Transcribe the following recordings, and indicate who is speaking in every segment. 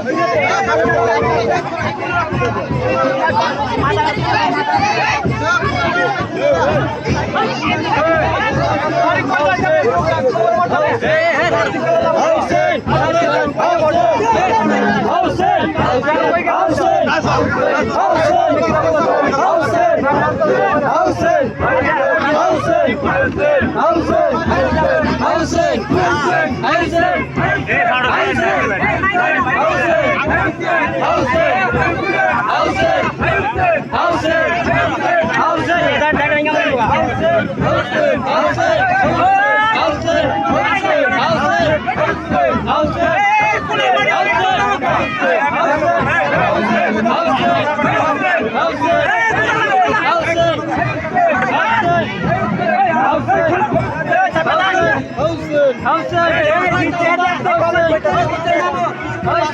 Speaker 1: Hausen!
Speaker 2: Hausen! Hausen! Thank you.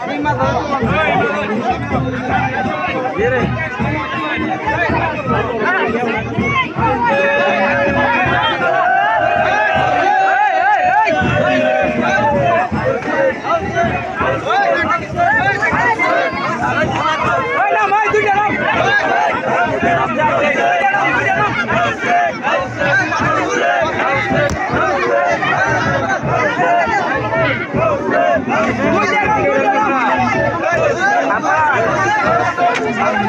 Speaker 3: Thank
Speaker 4: you. আমার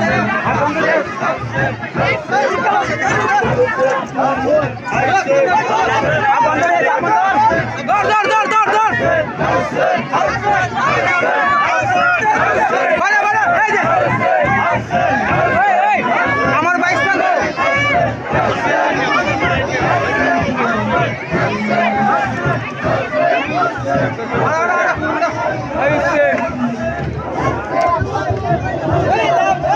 Speaker 4: বাইশ টাকা